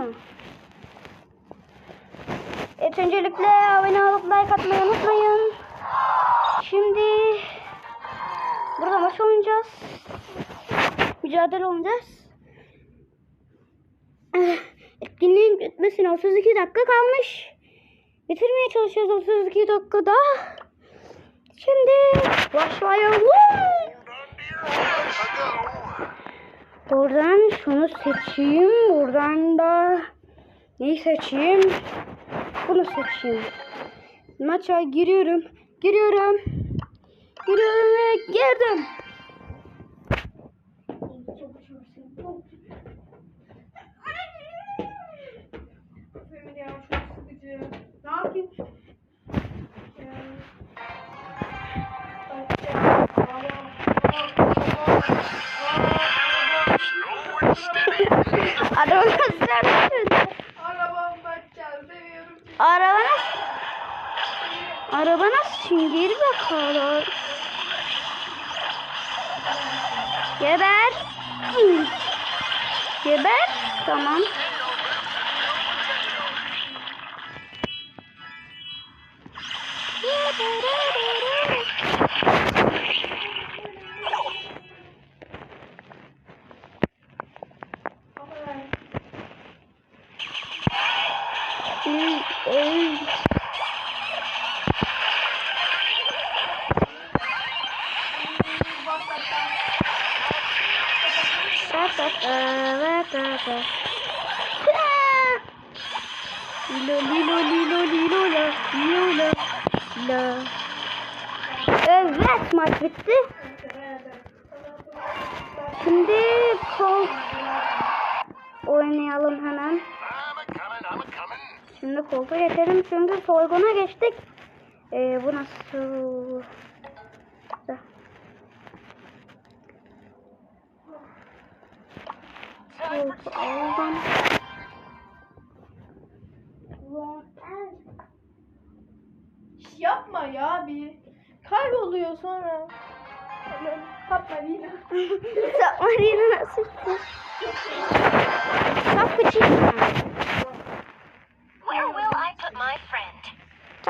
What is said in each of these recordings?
mı? Evet öncelikle abone olup like atmayı unutmayın. Şimdi burada maç oynayacağız. Mücadele oynayacağız. Eh, Etkinliğin bitmesine 32 dakika kalmış. Bitirmeye çalışacağız 32 dakikada. Şimdi başlayalım. Buradan şunu seçeyim. Buradan da neyi seçeyim? Bunu seçeyim. Maça giriyorum. Giriyorum. Giriyorum ve girdim. Yapayım? Ya. Araba gösterdi. Arabam bakacağım. Seviyorum. Araba nasıl? Araba nasıl? Geri bakalım. Geber. Geber. Tamam. Lilo lilo lilo lilo la lilo la. Evet maç bitti. Şimdi kol oynayalım hemen. Şimdi koltuğa geçelim çünkü soyguna geçtik. Ee, bu nasıl? Koltuğu aldım. Yapma ya bir. Kayboluyor sonra. Yapma Lina. Submarine nasıl? Çok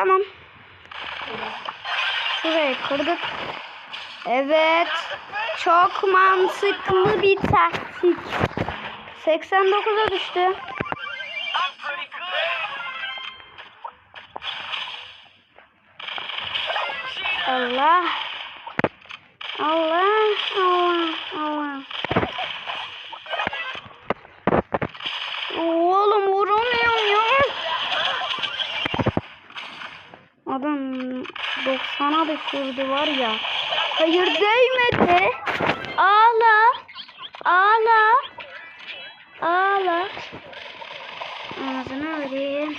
Tamam. Şurayı kırdık. Evet. Çok mantıklı bir taktik. 89'a düştü. Allah. Allah. Allah. Oğlum vuramıyorum ya. Adam 90'a düşürdü var ya. Hayır değmedi. Ağla. Ağla. Ağla. Ağzına vereyim.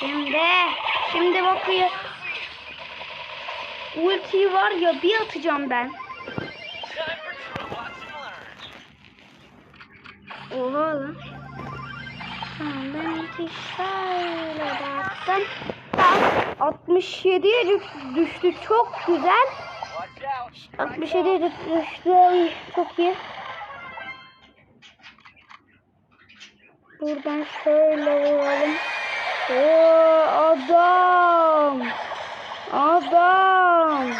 Şimdi. Şimdi bakıyor. Ultiyi var ya bir atacağım ben. Lan. Tamam ben ultiyi şöyle baktım. Tam 67'ye düş- düştü. Çok güzel. 67'ye düştü. Çok iyi. Buradan şöyle vuralım. Oo, adam. Adam.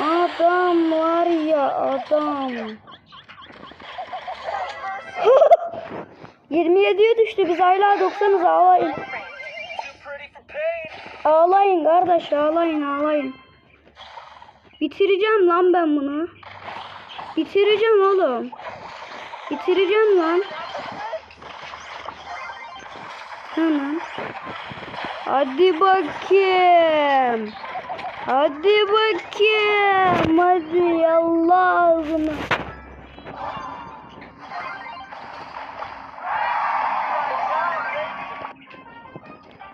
Adam var ya adam. 27'ye düştü. Biz hala 90'ız ağlayın. Ağlayın kardeş ağlayın ağlayın. Bitireceğim lan ben bunu. Bitireceğim oğlum. Bitireceğim lan. Tamam. Hadi bakayım. Hadi bakayım. Hadi Allah.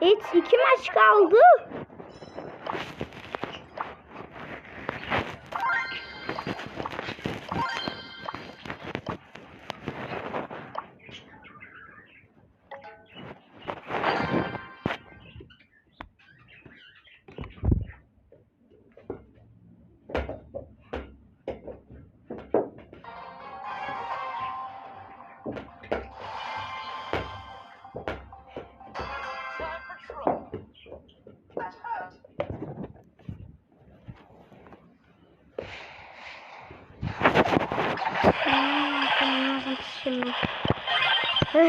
Evet iki maç kaldı.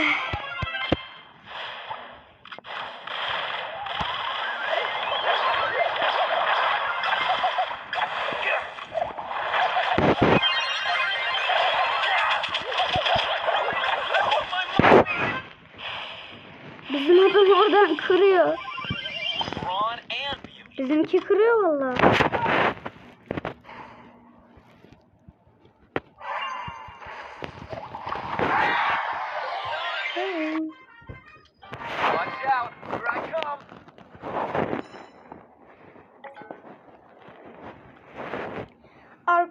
Bizim adam oradan kırıyor. Bizimki kırıyor valla.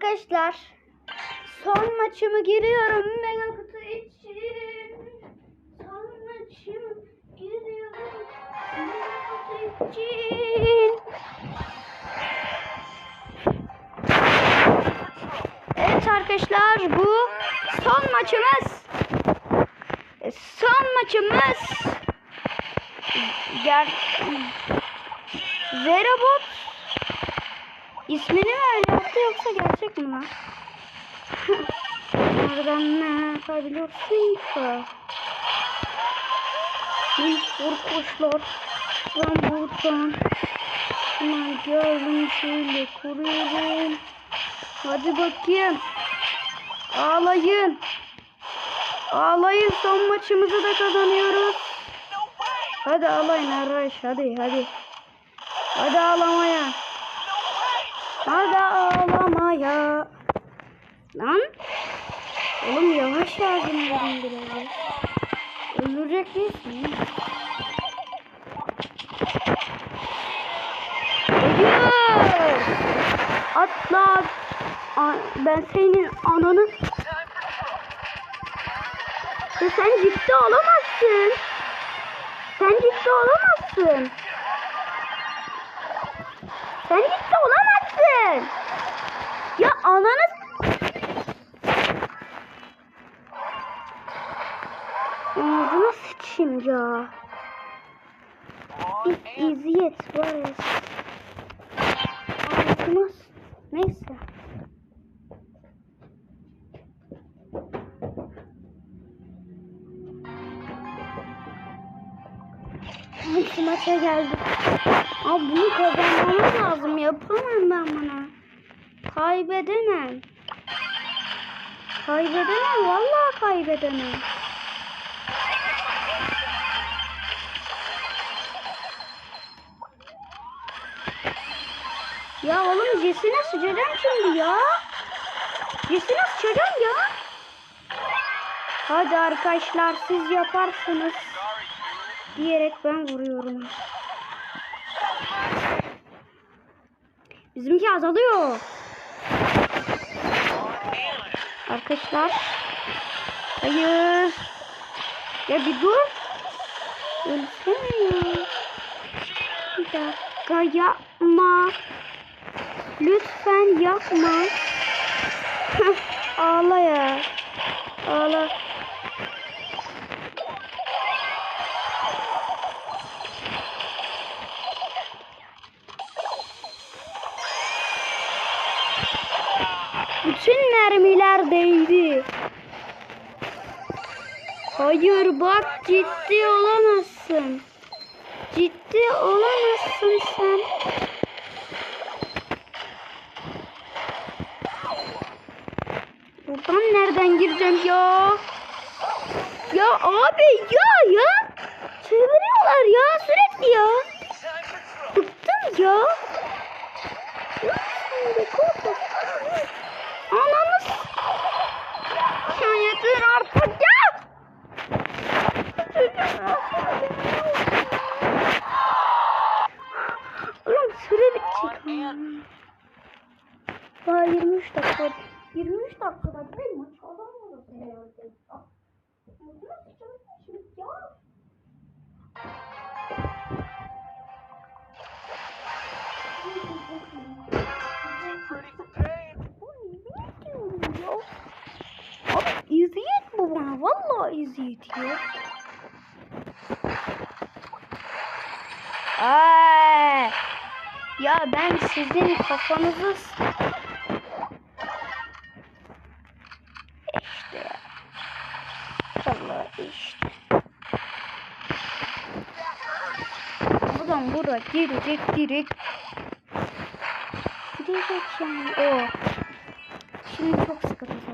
Arkadaşlar son maçımı giriyorum mega kutu için. Son maçım giriyorum mega kutu için. Evet arkadaşlar bu son maçımız. Son maçımız. Ger Zerobot İsmini mi öyle yaptı yoksa gerçek mi lan? Nereden ne yapabiliyorsun ki? Minik korkuşlar. Ben buradan hemen geldim şöyle kuruyorum. Hadi bakayım. Ağlayın. Ağlayın son maçımızı da kazanıyoruz. Hadi ağlayın arkadaş hadi hadi. Hadi ağlamaya. Hadi ağlamaya. Lan. Oğlum yavaş yardım edin biraz. Öldürecek değilsin. Hayır. Atla. Ben senin ananı... Ya sen ciddi olamazsın. Sen ciddi olamazsın. Sen ciddi olamazsın. Ya ananı... Ağzına sıçayım ya. And eziyet var ya. Ağzına... Neyse. Hadi maça geldik. Abi bunu kazanmamız lazım. Yapamam ben bunu. Kaybedemem. Kaybedemem. Vallahi kaybedemem. Ya oğlum Jesine sıçacağım şimdi ya. Jesine sıçacağım ya. Hadi arkadaşlar siz yaparsınız. Diyerek ben vuruyorum. Bizimki azalıyor. Arkadaşlar. Hayır. Ya bir dur. Ölsene ya. Bir dakika yapma. Lütfen yapma. Ağla ya. Ağla. Hayır bak ciddi olamazsın. Ciddi olamazsın sen. Buradan nereden gireceğim ya? Ya abi ya ya. Çeviriyorlar ya sürekli ya. Bıktım ya. S- Ya yeter artık ya. 23 dakika. 23 dakikada bir maç kazanmıyoruz herhalde. Ah. Ağzına sıçramış ya. Abi eziyet bu bana. Vallahi eziyet ya. Ay. Ya ben sizin kafanızı Vallahi işte. Buradan bura girecek direkt. Gidecek şimdi o. Şimdi çok sıkıntı.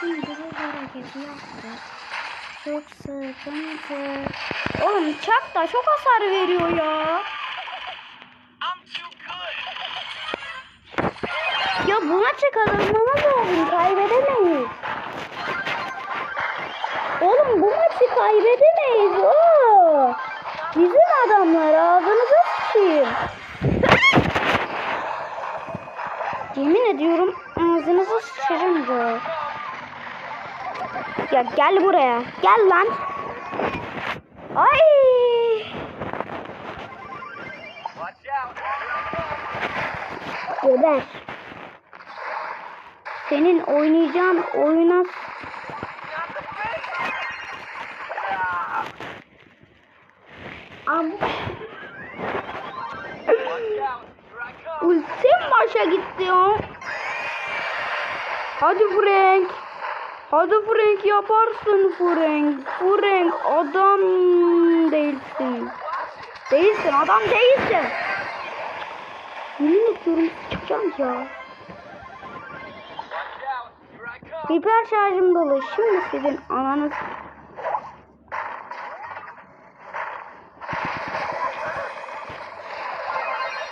Şimdi bu hareketi şey yaptı. Çok sıkıntı. Oğlum çak da çok hasar veriyor ya. Ya buna çıkarılmalı da oğlum kaybedemeyiz. Oğlum bu maçı kaybedemeyiz. Oo. Bizim adamlar ağzınıza sıçayım. Yemin ediyorum ağzınıza sıçarım bu. Ya gel buraya. Gel lan. Ay. Geber. Senin oynayacağın oyuna Am ultim başa gitti ya. Hadi Frank. Hadi Frank yaparsın Frank. Frank adam değilsin. Değilsin adam değilsin. Yemin ediyorum çıkacağım ya. Hiper şarjım dolu. Şimdi sizin ananız.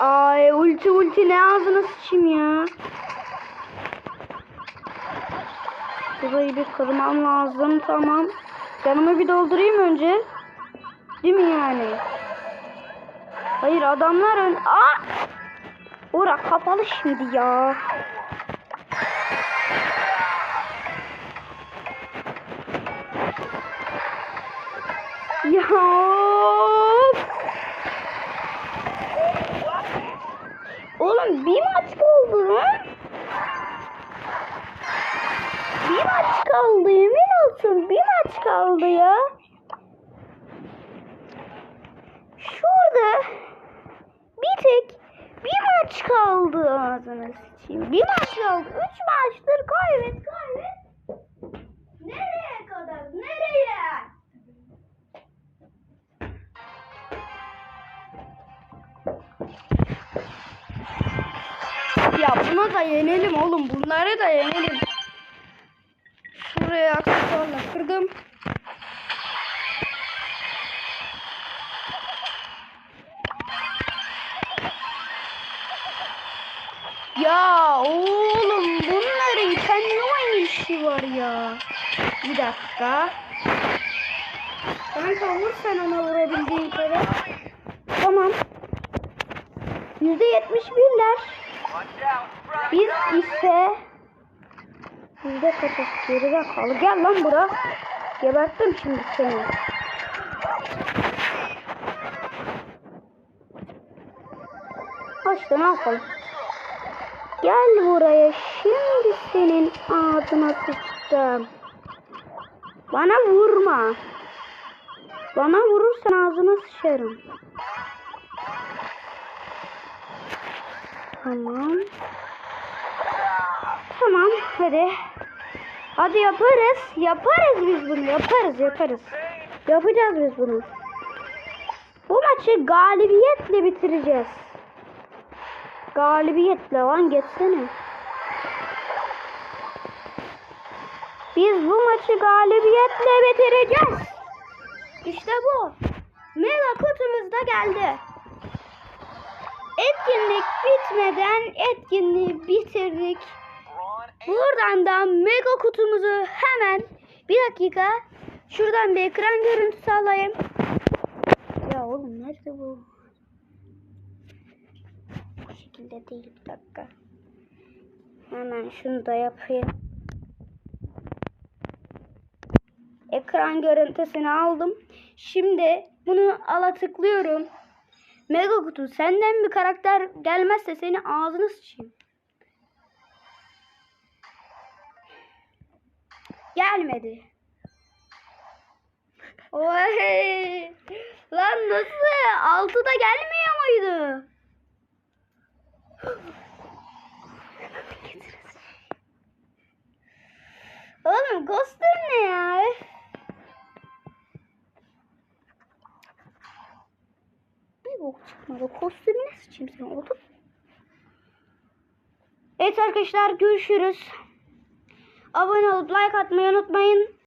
Ay ulti ulti ne ağzına sıçayım ya. Burayı bir kırmam lazım tamam. Canımı bir doldurayım önce. Değil mi yani? Hayır adamlar ön... Aa! Ora kapalı şimdi ya. Ya. Oğlum bir maç kaldı lan. Bir maç kaldı yemin olsun bir maç kaldı ya. Şurada bir tek bir maç kaldı ağzına sıçayım. Bir maç kaldı. Üç maçtır kaybet kaybet. Ya buna da yenelim oğlum. Bunları da yenelim. Şuraya aksesuarla kırdım. Ya oğlum bunların kendi oynayışı var ya. Bir dakika. Kanka vur sen ona vurabildiğin kadar. Tamam. Yüzde yetmiş birler. Biz ise yüzde kaçız geride kaldı. Gel lan bura. Geberttim şimdi seni. İşte ne yapalım. Gel buraya. Şimdi senin ağzına sıçtım. Bana vurma. Bana vurursan ağzına sıçarım. Tamam. Tamam hadi. Hadi yaparız. Yaparız biz bunu. Yaparız yaparız. Yapacağız biz bunu. Bu maçı galibiyetle bitireceğiz. Galibiyetle lan geçsene. Biz bu maçı galibiyetle bitireceğiz. İşte bu. Mega kutumuz da geldi. Etkinlik bitmeden etkinliği bitirdik. Buradan da mega kutumuzu hemen bir dakika şuradan bir ekran görüntüsü alayım. Ya oğlum nerede bu? Bu şekilde değil bir dakika. Hemen şunu da yapayım. Ekran görüntüsünü aldım. Şimdi bunu ala tıklıyorum. Mega kutu senden bir karakter gelmezse seni ağzını sıçayım. Gelmedi. Oy. Lan nasıl? Altıda gelmiyor muydu? Oğlum Ghoster ne ya? O kostümüne sıçayım sen oldu. Evet arkadaşlar görüşürüz. Abone olup like atmayı unutmayın.